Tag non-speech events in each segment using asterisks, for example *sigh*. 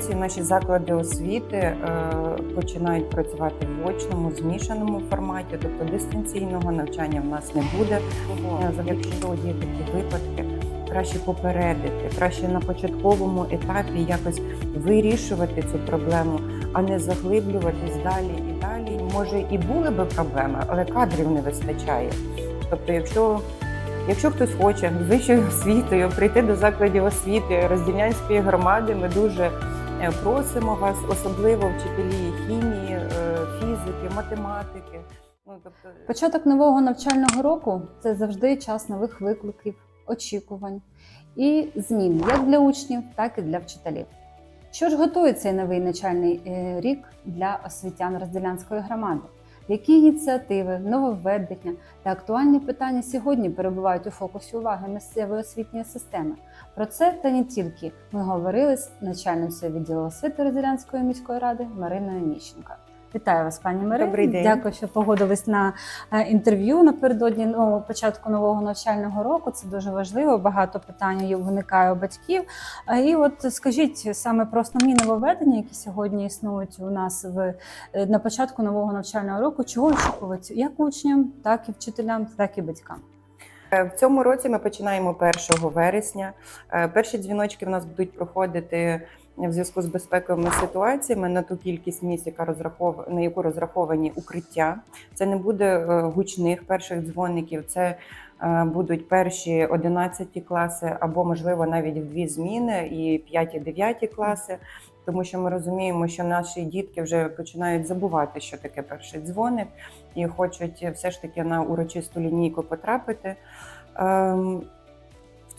році наші заклади освіти е, починають працювати в очному змішаному форматі, тобто дистанційного навчання в нас не буде. Е, Завдяки що є такі випадки, краще попередити, краще на початковому етапі якось вирішувати цю проблему, а не заглиблюватись далі і далі. Може, і були би проблеми, але кадрів не вистачає. Тобто, якщо Якщо хтось хоче з вищою освітою прийти до закладів освіти Роздільнянської громади, ми дуже просимо вас, особливо вчителі хімії, е, фізики, математики. Ну тобто Початок нового навчального року це завжди час нових викликів, очікувань і змін як для учнів, так і для вчителів. Що ж готує цей новий навчальний е, рік для освітян Розділянської громади? Які ініціативи, нововведення та актуальні питання сьогодні перебувають у фокусі уваги місцевої освітньої системи? Про це та не тільки ми говорили з начальницею відділу освіти Розілянської міської ради Мариною Міщенко. Вітаю вас, пані Марино. Добрий день. Дякую, що погодились на е, інтерв'ю напередодні нового початку нового навчального року. Це дуже важливо. Багато питань виникає у батьків. І от скажіть саме про основні нововведення, які сьогодні існують у нас в е, на початку нового навчального року. Чого очікувати як учням, так і вчителям, так і батькам. Е, В цьому році ми починаємо 1 вересня. Перші дзвіночки в нас будуть проходити в зв'язку з безпековими ситуаціями на ту кількість місць, яка розрахов... на яку розраховані укриття. Це не буде е, гучних перших дзвоників. Це е, будуть перші 11 класи, або можливо навіть в дві зміни, і 5 і 9 класи. Тому що ми розуміємо, що наші дітки вже починають забувати, що таке перший дзвоник, і хочуть все ж таки на урочисту лінійку потрапити.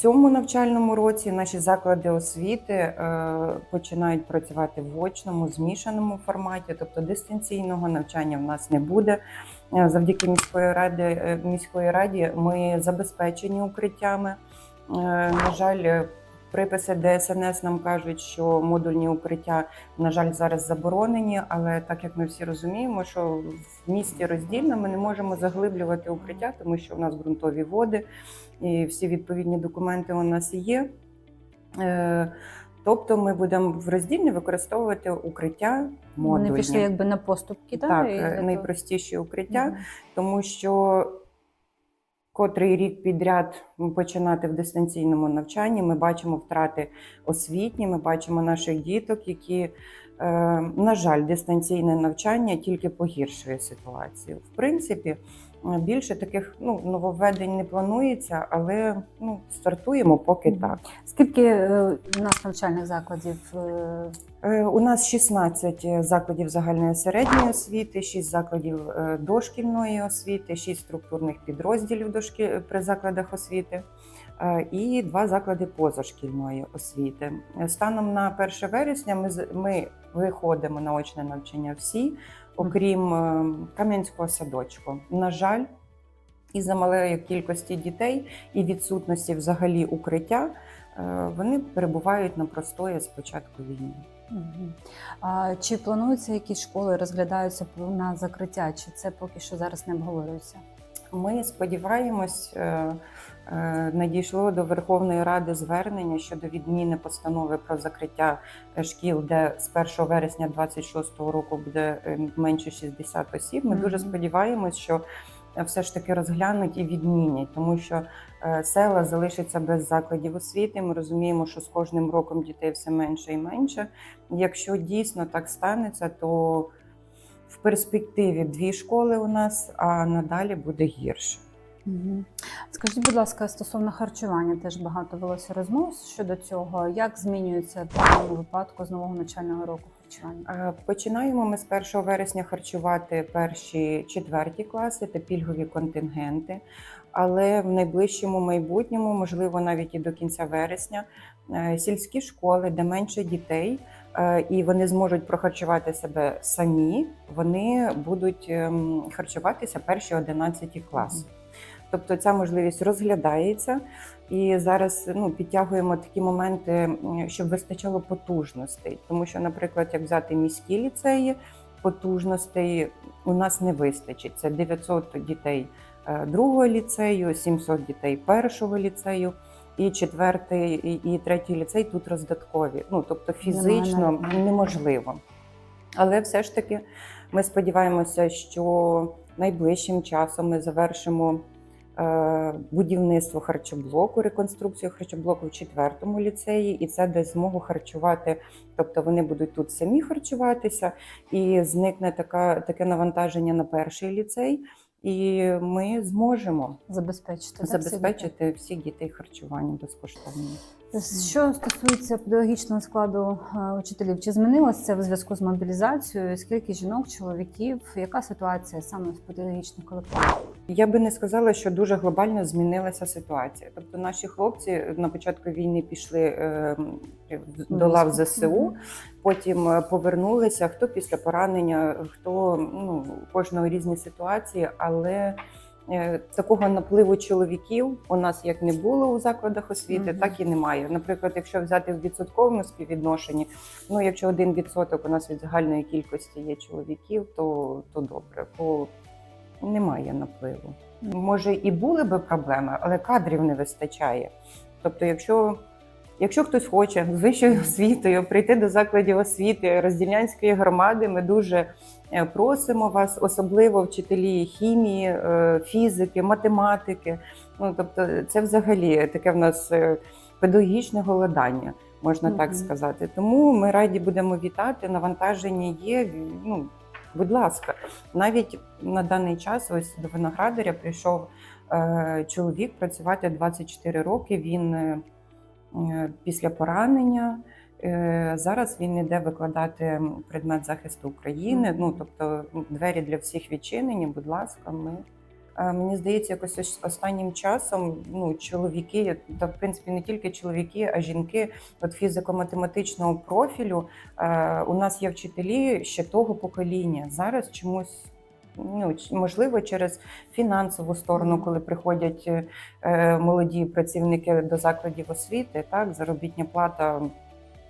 Цьому навчальному році наші заклади освіти е, починають працювати в очному змішаному форматі, тобто дистанційного навчання в нас не буде. Е, Завдяки міської ради е, міської раді ми забезпечені укриттями. На жаль, приписи ДСНС нам кажуть, що модульні укриття, на жаль, зараз заборонені. Але так як ми всі розуміємо, що в місті роздільно ми не можемо заглиблювати укриття, тому що у нас ґрунтові води і всі відповідні документи у нас є. Е, Тобто ми будемо в роздільні використовувати укриття модульні. Вони пішли якби на поступки, так? Так, е, для найпростіші укриття тому що котрий рік підряд починати в дистанційному навчанні, ми бачимо втрати освітні, ми бачимо наших діток, які, е, на жаль, дистанційне навчання тільки погіршує ситуацію. В принципі, більше таких ну, нововведень не планується, але ну, стартуємо поки так. Скільки е, у нас навчальних закладів? е, Е, У нас 16 закладів загальної середньої освіти, 6 закладів е, дошкільної освіти, 6 структурних підрозділів дошкі... при закладах освіти е, і 2 заклади позашкільної освіти. Е, Станом на 1 вересня ми, ми виходимо на очне навчання всі, окрім е, Кам'янського садочку. На жаль, із-за малої кількості дітей і відсутності взагалі укриття, е, вони перебувають на простої з початку війни. А чи плануються якісь школи, розглядаються на закриття, чи це поки що зараз не обговорюється? Ми сподіваємось, е, е, надійшло до Верховної Ради звернення щодо відміни постанови про закриття е, шкіл, де з 1 вересня 26-го року буде менше 60 осіб. Ми Мгм. дуже сподіваємось, що все ж таки розглянуть і відмінять, тому що села залишаться без закладів освіти. Ми розуміємо, що з кожним роком дітей все менше і менше. Якщо дійсно так станеться, то в перспективі дві школи у нас, а надалі буде гірше. Скажіть, будь ласка, стосовно харчування, теж багато велося розмов щодо цього. Як змінюється в такому випадку з нового навчального року харчування? Е, Починаємо ми з 1 вересня харчувати перші четверті класи та пільгові контингенти. Але в найближчому майбутньому, можливо, навіть і до кінця вересня, е, сільські школи, де менше дітей, і вони зможуть прохарчувати себе самі, вони будуть ем, харчуватися перші 11 класи. Тобто ця можливість розглядається, і зараз ну, підтягуємо такі моменти, щоб вистачало потужностей. Тому що, наприклад, як взяти міські ліцеї, потужностей у нас не вистачить. Це 900 дітей е, другого ліцею, 700 дітей першого ліцею. І четвертий, і, і третій ліцей тут роздаткові. Ну тобто фізично неможливо. Але все ж таки ми сподіваємося, що найближчим часом ми завершимо е, будівництво харчоблоку, реконструкцію харчоблоку в четвертому ліцеї, і це дасть змогу харчувати. Тобто вони будуть тут самі харчуватися, і зникне така, таке навантаження на перший ліцей. І ми зможемо Забезпечити забезпечити всіх дітей харчуванням безкоштовним. Що стосується педагогічного складу е, учителів, чи змінилося це в зв'язку з мобілізацією? Скільки жінок, чоловіків? Яка ситуація саме в педагогічних колективах? Я би не сказала, що дуже глобально змінилася ситуація. Тобто, наші хлопці на початку війни пішли е, до лав ЗСУ, потім е, повернулися. Хто після поранення, хто ну кожного різні ситуації, але такого напливу чоловіків у нас як не було у закладах освіти, Мгм. так і немає. Наприклад, якщо взяти в відсотковому співвідношенні, ну якщо один відсоток у нас від загальної кількості є чоловіків, то, то добре, бо немає напливу. Може, і були би проблеми, але кадрів не вистачає. Тобто, якщо, якщо хтось хоче з вищою освітою прийти до закладів освіти Роздільнянської громади, ми дуже е, просимо вас, особливо вчителі хімії, е, фізики, математики. Ну тобто, це взагалі таке в нас е, педагогічне голодання, можна так сказати. Тому ми раді будемо вітати. Навантаження є. Ну, будь ласка, навіть на даний час, ось до виноградаря прийшов е, чоловік працювати 24 роки. Він після поранення. Е, Зараз він іде викладати предмет захисту України. Ну тобто двері для всіх відчинені. Будь ласка, ми. Е, Мені здається, якось останнім часом ну, чоловіки, та в принципі не тільки чоловіки, а жінки от фізико-математичного профілю. Е, у нас є вчителі ще того покоління. Зараз чомусь. Ну, можливо, через фінансову сторону, коли приходять е, е, молоді працівники до закладів освіти, так заробітня плата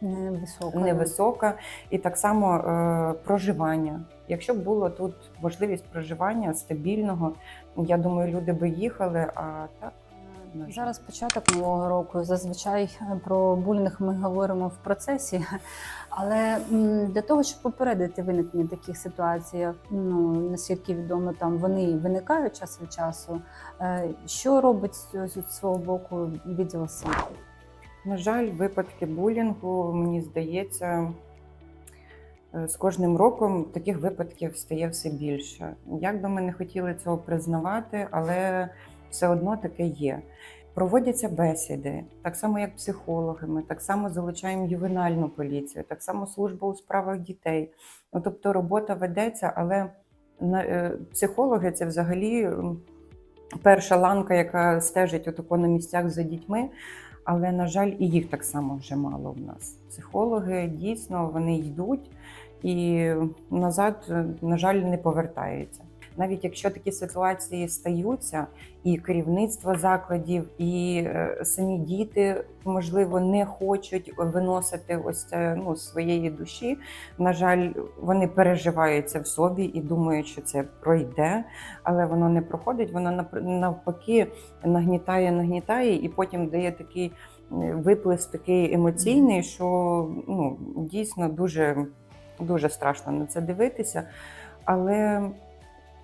Невисока. невисока, і так само е, проживання. Якщо б було тут можливість проживання стабільного, я думаю, люди би їхали. А так на. Зараз початок нового року. Зазвичай е, про булінг ми говоримо в процесі, *laughs* але для того, щоб попередити виникнення таких ситуацій, ну наскільки відомо, там вони виникають час від часу. е, Що робить з з свого боку відділ освіти? На жаль, випадки булінгу, мені здається, е, з кожним роком таких випадків стає все більше. Як би ми не хотіли цього признавати, але все одно таке є. Проводяться бесіди, так само як психологами, так само залучаємо ювенальну поліцію, так само служба у справах дітей. Ну, тобто робота ведеться, але е, психологи це взагалі перша ланка, яка стежить отако на місцях за дітьми. Але, на жаль, і їх так само вже мало в нас. Психологи дійсно вони йдуть і назад, е, на жаль, не повертаються. Навіть якщо такі ситуації стаються, і керівництво закладів, і е, самі діти, можливо, не хочуть виносити ось це ну, своєї душі. На жаль, вони переживають це в собі і думають, що це пройде, але воно не проходить. Воно навпаки нагнітає, нагнітає, і потім дає такий е, виплеск такий емоційний, що ну, дійсно дуже, дуже страшно на це дивитися. Але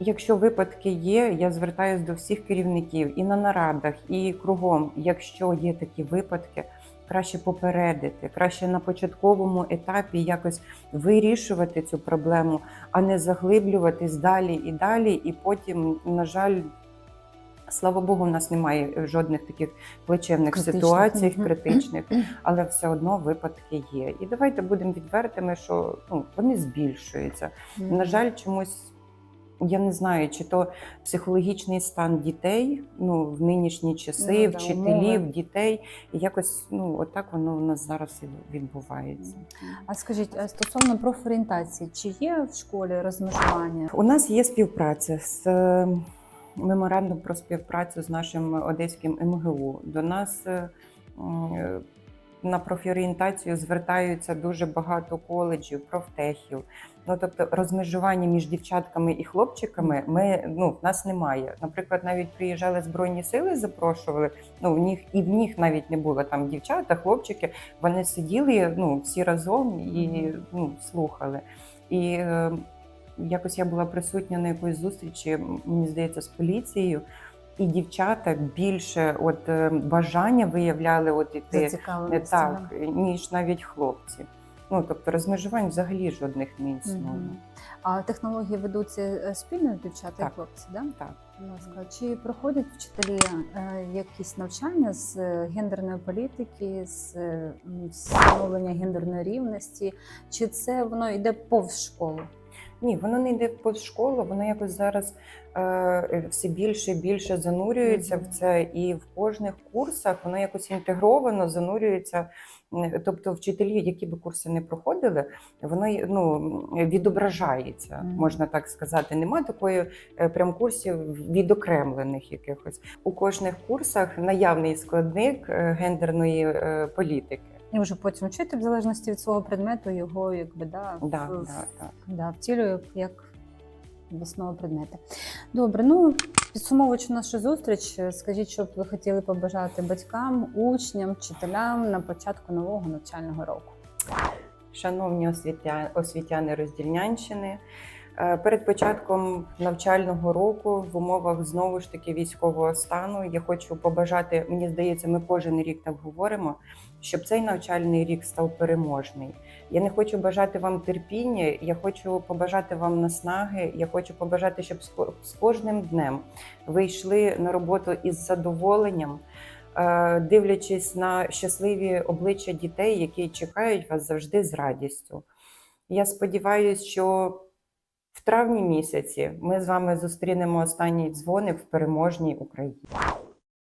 якщо випадки є, я звертаюся до всіх керівників і на нарадах, і кругом, якщо є такі випадки. Краще попередити, краще на початковому етапі якось вирішувати цю проблему, а не заглиблюватись далі і далі. І потім, на жаль, слава Богу, в нас немає жодних таких Критичних, ситуацій, критичних, *clears throat* але все одно випадки є. І давайте будемо відвертими, що ну, вони збільшуються. На жаль, чомусь. Я не знаю, чи то психологічний стан дітей ну в нинішні часи, Ну, да, вчителів, умови. дітей, і якось ну отак воно у нас зараз і відбувається. А скажіть, а стосовно профорієнтації, чи є в школі розмежування? У нас є співпраця з е, меморандум про співпрацю з нашим одеським МГУ. До нас е, на профорієнтацію звертаються дуже багато коледжів, профтехів. Ну тобто розмежування між дівчатками і хлопчиками ми ну в нас немає. Наприклад, навіть приїжджали збройні сили, запрошували. Ну в них і в них навіть не було там дівчата, хлопчики. Вони сиділи ну всі разом і ну слухали. І е, якось я була присутня на якоїсь зустрічі, мені здається, з поліцією. І дівчата більше от е, бажання виявляли от іти не так, ніж навіть хлопці. Ну тобто розмежувань взагалі жодних не існує. Мгм. А технології ведуться е, спільно дівчата і хлопці, да? Так. Ласка, чи проходять вчителі е, якісь навчання з гендерної політики, з встановлення гендерної рівності, чи це воно йде повз школу? Ні, воно не йде по школу, воно якось зараз е, все більше і більше занурюється Мгм. в це, і в кожних курсах воно якось інтегровано занурюється. Тобто, вчителі, які би курси не проходили, воно ну, відображається, можна так сказати. Нема такої е, прям курсів відокремлених якихось. У кожних курсах наявний складник е, гендерної е, політики. І вже потім вчитель, в залежності від свого предмету, його якби да, Да, в- да, так. да, втілює як в основу предмети. Добре, ну підсумовуючи нашу зустріч, скажіть, що б ви хотіли побажати батькам, учням, вчителям на початку нового навчального року. Шановні освітя... освітяни Роздільнянщини, перед початком навчального року в умовах знову ж таки військового стану я хочу побажати, мені здається, ми кожен рік так говоримо, щоб цей навчальний рік став переможний. Я не хочу бажати вам терпіння, я хочу побажати вам наснаги. Я хочу побажати, щоб з кожним днем ви йшли на роботу із задоволенням е, дивлячись на щасливі обличчя дітей, які чекають вас завжди з радістю. Я сподіваюся, що в травні місяці ми з вами зустрінемо останній дзвоник в переможній Україні.